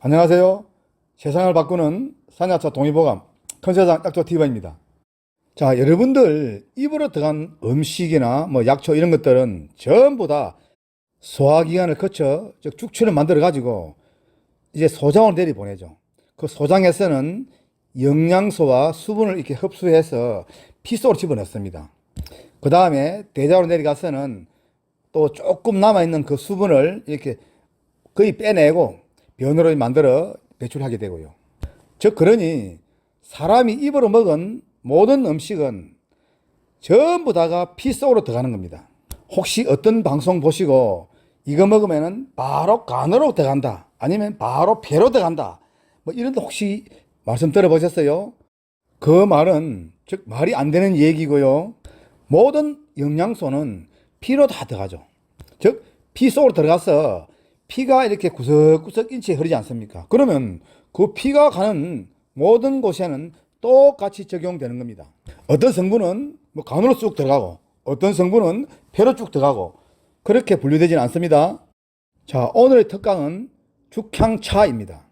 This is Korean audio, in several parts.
안녕하세요. 세상을 바꾸는 산야차 동의보감 컨세상 약초 TV입니다. 자, 여러분들 입으로 들어간 음식이나 뭐 약초 이런 것들은 전부 다 소화기관을 거쳐 즉 죽취를 만들어 가지고 이제 소장으로 내리 보내죠. 그 소장에서는 영양소와 수분을 이렇게 흡수해서 피 속으로 집어넣습니다. 그 다음에 대장으로 내려가서는 또 조금 남아 있는 그 수분을 이렇게 거의 빼내고 변으로 만들어 배출하게 되고요. 즉 그러니 사람이 입으로 먹은 모든 음식은 전부 다가 피 속으로 들어가는 겁니다. 혹시 어떤 방송 보시고 이거 먹으면은 바로 간으로 들어간다. 아니면 바로 폐로 들어간다. 뭐 이런 데 혹시 말씀 들어보셨어요? 그 말은 즉 말이 안 되는 얘기고요. 모든 영양소는 피로 다 들어가죠. 즉 피 속으로 들어가서 피가 이렇게 구석구석 인체에 흐르지 않습니까? 그러면 그 피가 가는 모든 곳에는 똑같이 적용되는 겁니다. 어떤 성분은 뭐 간으로 쑥 들어가고 어떤 성분은 폐로 쭉 들어가고 그렇게 분류되지는 않습니다. 자, 오늘의 특강은 죽향차입니다.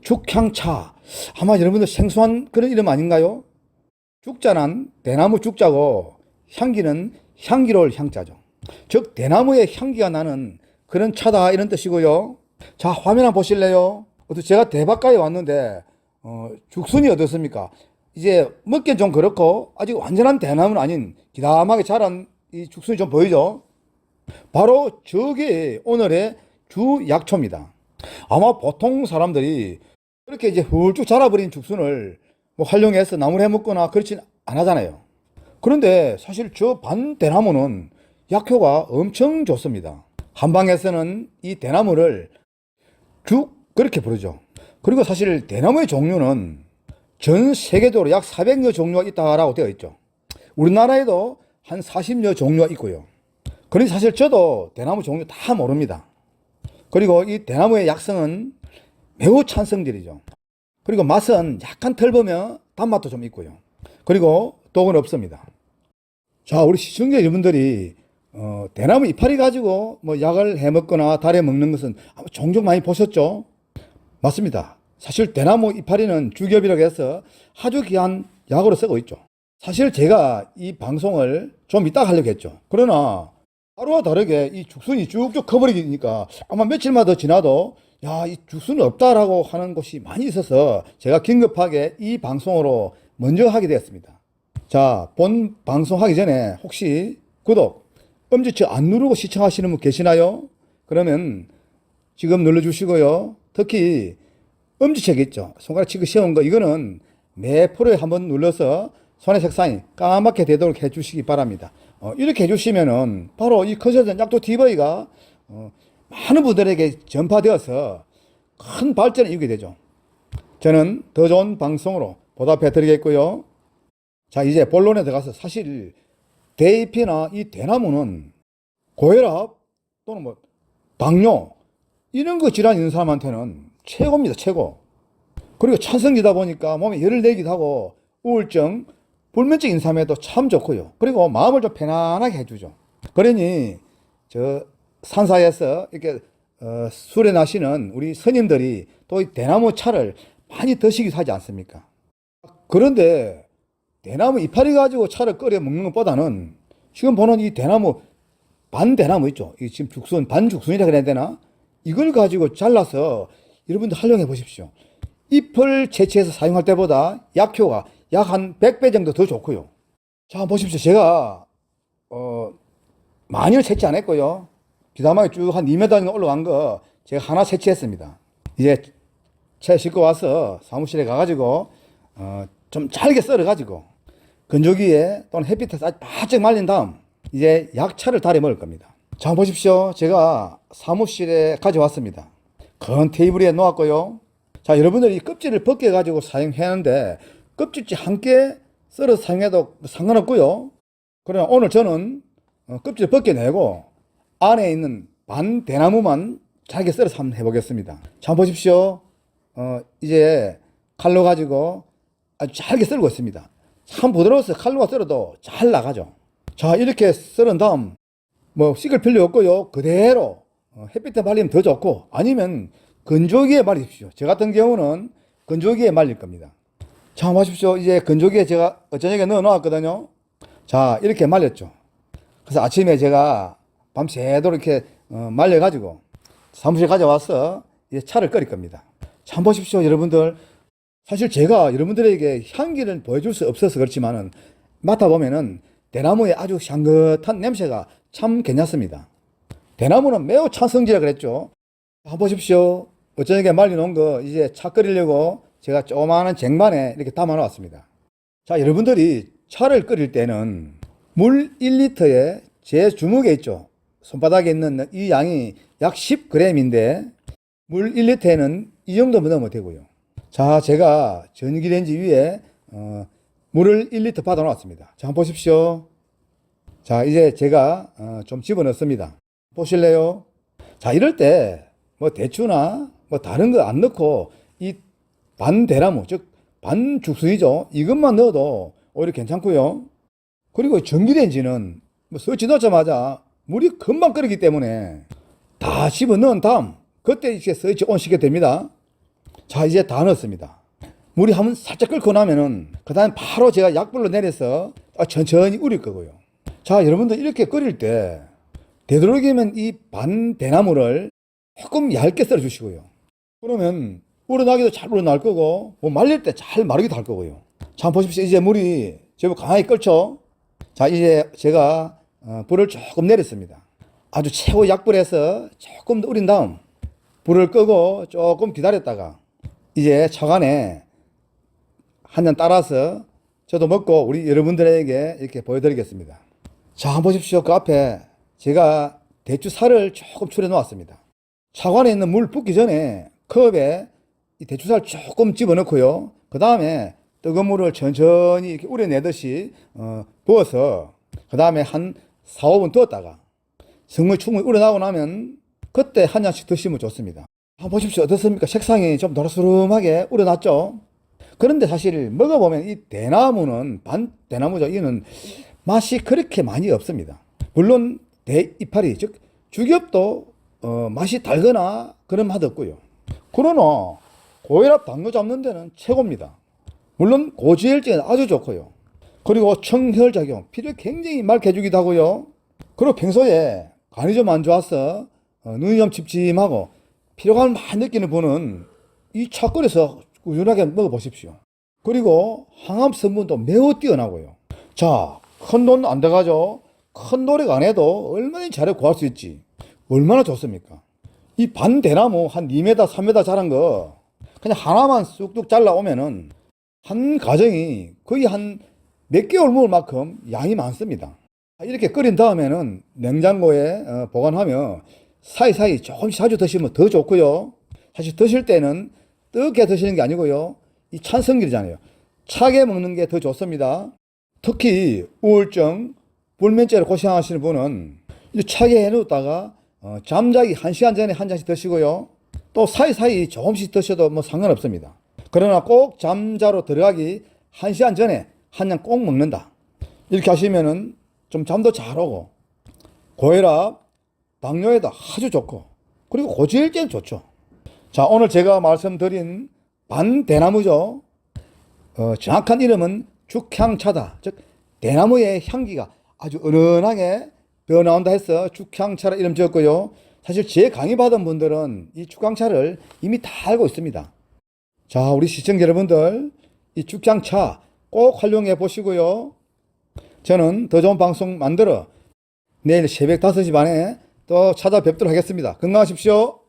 죽향차. 아마 여러분들 생소한 그런 이름 아닌가요? 죽자는 대나무 죽자고 향기는 향기로울 향자죠. 즉 대나무의 향기가 나는 그런 차다 이런 뜻이고요. 자 화면 한번 보실래요? 어to 제가 대박가에 왔는데 어, 죽순이 어떻습니까? 이제 먹기엔 좀 그렇고 아직 완전한 대나무는 아닌 기다하게 자란 이 죽순이 좀 보이죠? 바로 저게 오늘의 주 약초입니다. 아마 보통 사람들이 그렇게 이제 훌쭉 자라버린 죽순을 뭐 활용해서 나물 해 먹거나 그렇진 안 하잖아요. 그런데 사실 저 반대나무는 약효가 엄청 좋습니다. 한방에서는 이 대나무를 죽 그렇게 부르죠. 그리고 사실 대나무의 종류는 전 세계적으로 약 400여 종류가 있다라고 되어 있죠. 우리나라에도 한 40여 종류가 있고요. 그러니 사실 저도 대나무 종류 다 모릅니다. 그리고 이 대나무의 약성은 매우 찬성들이죠. 그리고 맛은 약간 털보며 단맛도 좀 있고요. 그리고 독은 없습니다. 자, 우리 시청자 여러분들이 어, 대나무 이파리 가지고 뭐 약을 해 먹거나 달에 먹는 것은 종종 많이 보셨죠? 맞습니다. 사실 대나무 이파리는 주겹이라고 해서 아주 귀한 약으로 쓰고 있죠. 사실 제가 이 방송을 좀 이따 하려고 했죠. 그러나 하루와 다르게 이 죽순이 쭉쭉 커버리니까 아마 며칠만 더 지나도 야, 이 죽순이 없다라고 하는 곳이 많이 있어서 제가 긴급하게 이 방송으로 먼저 하게 되었습니다. 자, 본 방송 하기 전에 혹시 구독, 엄지척 안 누르고 시청하시는 분 계시나요? 그러면 지금 눌러주시고요. 특히 엄지척 있죠. 손가락 치고 세운 거 이거는 매 프로에 한번 눌러서 손의 색상이 까맣게 되도록 해주시기 바랍니다. 어, 이렇게 해주시면은 바로 이 컨설턴 약도 TV가 어, 많은 분들에게 전파되어서 큰 발전을 이루게 되죠. 저는 더 좋은 방송으로 보답해 드리겠고요. 자, 이제 본론에 들어가서 사실 대잎이나 이 대나무는 고혈압 또는 뭐 당뇨 이런 거 질환 있는 사람한테는 최고입니다. 최고. 그리고 찬성이다 보니까 몸에 열을 내기도 하고 우울증, 불면증 사람에도 참 좋고요. 그리고 마음을 좀 편안하게 해주죠. 그러니 저 산사에서 이렇게 어, 술에 나시는 우리 스님들이 또 이 대나무 차를 많이 드시기도 하지 않습니까? 그런데 대나무 이파리 가지고 차를 끓여 먹는 것보다는 지금 보는 이 대나무 반대나무 있죠. 이 지금 죽순 반죽순이라 그래야 되나? 이걸 가지고 잘라서 여러분들 활용해 보십시오. 잎을 채취해서 사용할 때보다 약효가 약 한 100배 정도 더 좋고요. 자, 보십시오. 제가 어 많이는 채취 안 했고요. 비담하게 쭉 한 2m 정도 올라간 거 제가 하나 채취했습니다. 이제 채 싣고 와서 사무실에 가가지고 어, 좀 잘게 썰어가지고 건조기에 또는 햇빛에 바짝 말린 다음 이제 약차를 달여 먹을 겁니다. 자 보십시오. 제가 사무실에 가져왔습니다. 큰 테이블 에 놓았고요. 자 여러분들이 껍질을 벗겨 가지고 사용하는데 껍질째 함께 썰어 사용해도 상관없고요. 그러나 오늘 저는 어, 껍질을 벗겨내고 안에 있는 반 대나무만 잘게 썰어서 한번 해보겠습니다. 자 보십시오. 어, 이제 칼로 가지고 아주 잘게 썰고 있습니다. 참 부드러워서 칼로가 썰어도 잘 나가죠. 자, 이렇게 썰은 다음, 뭐, 씻을 필요 없고요. 그대로 어, 햇빛에 발리면 더 좋고, 아니면 건조기에 말리십시오. 저 같은 경우는 건조기에 말릴 겁니다. 자, 보십시오. 이제 건조기에 제가 저녁에 넣어 놓았거든요. 자, 이렇게 말렸죠. 그래서 아침에 제가 밤새도록 이렇게 어, 말려가지고 사무실 가져와서 이제 차를 끓일 겁니다. 참 보십시오, 여러분들. 사실 제가 여러분들에게 향기를 보여줄 수 없어서 그렇지만은 맡아보면은 대나무의 아주 향긋한 냄새가 참 괜찮습니다. 대나무는 매우 찬성지라 그랬죠. 한번 보십시오. 어쩌게 말려놓은 거 이제 차 끓이려고 제가 조그마한 쟁반에 이렇게 담아 놓았습니다. 자, 여러분들이 차를 끓일 때는 물 1리터에 제 주먹에 있죠. 손바닥에 있는 이 양이 약 10g인데 물 1리터에는 이 정도만 넣으면 되고요. 자, 제가 전기레인지 위에 어, 물을 1리터 받아 놓았습니다. 자, 한번 보십시오. 자, 이제 제가 어, 좀 집어넣습니다. 보실래요? 자, 이럴 때 뭐 대추나 뭐 다른 거 안 넣고 이 반대나무, 즉 반죽수이죠. 이것만 넣어도 오히려 괜찮고요. 그리고 전기레인지는 뭐 설치 넣자마자 물이 금방 끓이기 때문에 다 집어 넣은 다음 그때 이제 스위치 온 시게 됩니다. 자, 이제 다 넣었습니다. 물이 한번 살짝 끓고 나면은 그 다음에 바로 제가 약불로 내려서 아, 천천히 우릴 거고요. 자, 여러분들 이렇게 끓일 때 되도록이면 이 반 대나무를 조금 얇게 썰어 주시고요. 그러면 우러나기도 잘 우러날 거고 뭐 말릴 때 잘 마르기도 할 거고요. 자, 보십시오. 이제 물이 제법 강하게 끓죠. 자, 이제 제가 어, 불을 조금 내렸습니다. 아주 최고 약불에서 조금 더 우린 다음 불을 끄고 조금 기다렸다가 이제 차관에 한 잔 따라서 저도 먹고 우리 여러분들에게 이렇게 보여드리겠습니다. 자, 한번 보십시오. 그 앞에 제가 대추살을 조금 추려 놓았습니다. 차관에 있는 물 붓기 전에 컵에 이 대추살 조금 집어넣고요. 그 다음에 뜨거운 물을 천천히 이렇게 우려내듯이 어, 부어서 그 다음에 한 4, 5분 두었다가 성을 충분히 우러나고 나면 그때 한 잔씩 드시면 좋습니다. 한번 보십시오. 어떻습니까? 색상이 좀 노르스름하게 우러났죠? 그런데 사실 먹어보면 이 대나무는 반 대나무죠. 이거는 맛이 그렇게 많이 없습니다. 물론 대이파리 즉 주겹도 어, 맛이 달거나 그런 맛 없고요. 그러나 고혈압 당뇨 잡는 데는 최고입니다. 물론 고지혈증에 아주 좋고요. 그리고 청혈작용, 피를 굉장히 맑게 해주기도 하고요. 그리고 평소에 간이 좀 안 좋아서 어, 눈이 좀 침침하고 피로감을 많이 느끼는 분은 이 차끓여서 꾸준하게 먹어보십시오. 그리고 항암 성분도 매우 뛰어나고요. 자, 큰 돈 안 들어가죠? 큰 노력 안 해도 얼마나 잘해 구할 수 있지. 얼마나 좋습니까? 이 반대나무 한 2m, 3m 자란 거 그냥 하나만 쑥쑥 잘라오면은 한 가정이 거의 한 몇 개월 먹을 만큼 양이 많습니다. 이렇게 끓인 다음에는 냉장고에 어, 보관하면 사이사이 조금씩 자주 드시면 더 좋고요. 사실 드실 때는 뜨겁게 드시는 게 아니고요. 이 찬성기잖아요. 차게 먹는 게 더 좋습니다. 특히 우울증, 불면증으로 고생하시는 분은 이 차게 해놓다가 어, 잠자기 한시간 전에 한 잔씩 드시고요. 또 사이사이 조금씩 드셔도 뭐 상관없습니다. 그러나 꼭 잠자로 들어가기 한시간 전에 한 잔 꼭 먹는다. 이렇게 하시면은 좀 잠도 잘 오고 고혈압, 당뇨에도 아주 좋고 그리고 고지혈증 좋죠. 자, 오늘 제가 말씀드린 반대나무죠. 어, 정확한 이름은 죽향차다. 즉 대나무의 향기가 아주 은은하게 배어나온다 해서 죽향차라 이름 지었고요. 사실 제 강의 받은 분들은 이 죽향차를 이미 다 알고 있습니다. 자, 우리 시청자 여러분들 이 죽향차 꼭 활용해 보시고요. 저는 더 좋은 방송 만들어 내일 새벽 5시 반에 또 찾아뵙도록 하겠습니다. 건강하십시오.